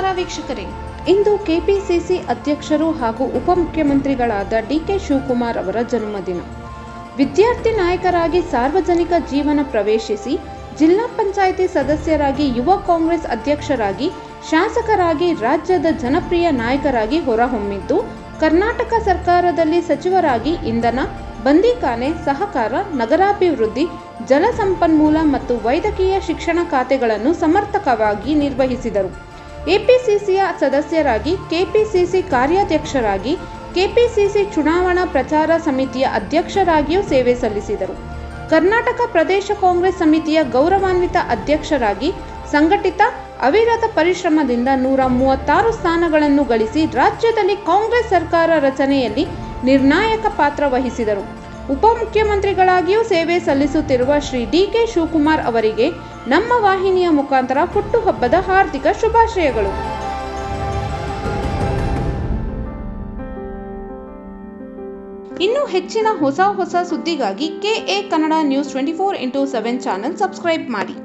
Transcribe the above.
ನಮಸ್ಕಾರ ವೀಕ್ಷಕರೇ. ಇಂದು ಕೆಪಿಸಿಸಿ ಅಧ್ಯಕ್ಷರು ಹಾಗೂ ಉಪಮುಖ್ಯಮಂತ್ರಿಗಳಾದ ಡಿಕೆ ಶಿವಕುಮಾರ್ ಅವರ ಜನ್ಮದಿನ. ವಿದ್ಯಾರ್ಥಿ ನಾಯಕರಾಗಿ ಸಾರ್ವಜನಿಕ ಜೀವನ ಪ್ರವೇಶಿಸಿ ಜಿಲ್ಲಾ ಪಂಚಾಯಿತಿ ಸದಸ್ಯರಾಗಿ ಯುವ ಕಾಂಗ್ರೆಸ್ ಅಧ್ಯಕ್ಷರಾಗಿ, ಶಾಸಕರಾಗಿ ರಾಜ್ಯದ ಜನಪ್ರಿಯ ನಾಯಕರಾಗಿ ಹೊರಹೊಮ್ಮಿದ್ದು, ಕರ್ನಾಟಕ ಸರ್ಕಾರದಲ್ಲಿ ಸಚಿವರಾಗಿ ಇಂಧನ, ಬಂದಿಖಾನೆ, ಸಹಕಾರ, ನಗರಾಭಿವೃದ್ಧಿ, ಜಲಸಂಪನ್ಮೂಲ ಮತ್ತು ವೈದ್ಯಕೀಯ ಶಿಕ್ಷಣ ಖಾತೆಗಳನ್ನು ಸಮರ್ಥಕವಾಗಿ ನಿರ್ವಹಿಸಿದರು. ಎಪಿಸಿಸಿಯ ಸದಸ್ಯರಾಗಿ, ಕೆಪಿಸಿಸಿ ಕಾರ್ಯಾಧ್ಯಕ್ಷರಾಗಿ, ಕೆಪಿಸಿಸಿ ಚುನಾವಣಾ ಪ್ರಚಾರ ಸಮಿತಿಯ ಅಧ್ಯಕ್ಷರಾಗಿಯೂ ಸೇವೆ ಸಲ್ಲಿಸಿದರು. ಕರ್ನಾಟಕ ಪ್ರದೇಶ ಕಾಂಗ್ರೆಸ್ ಸಮಿತಿಯ ಗೌರವಾನ್ವಿತ ಅಧ್ಯಕ್ಷರಾಗಿ, ಸಂಘಟಿತ ಅವಿರತ ಪರಿಶ್ರಮದಿಂದ ನೂರ ಮೂವತ್ತಾರು ಸ್ಥಾನಗಳನ್ನು ಗಳಿಸಿ ರಾಜ್ಯದಲ್ಲಿ ಕಾಂಗ್ರೆಸ್ ಸರ್ಕಾರ ರಚನೆಯಲ್ಲಿ ನಿರ್ಣಾಯಕ ಪಾತ್ರ ವಹಿಸಿದರು. ಉಪಮುಖ್ಯಮಂತ್ರಿಗಳಾಗಿಯೂ ಸೇವೆ ಸಲ್ಲಿಸುತ್ತಿರುವ ಶ್ರೀ ಡಿಕೆ ಶಿವಕುಮಾರ್ ಅವರಿಗೆ ನಮ್ಮ ವಾಹಿನಿಯ ಮುಖಾಂತರ ಹುಟ್ಟುಹಬ್ಬದ ಹಾರ್ದಿಕ ಶುಭಾಶಯಗಳು. ಇನ್ನು ಹೆಚ್ಚಿನ ಹೊಸ ಹೊಸ ಸುದ್ದಿಗಾಗಿ KA Kannada news twenty four into seven channel subscribe ಮಾಡಿ.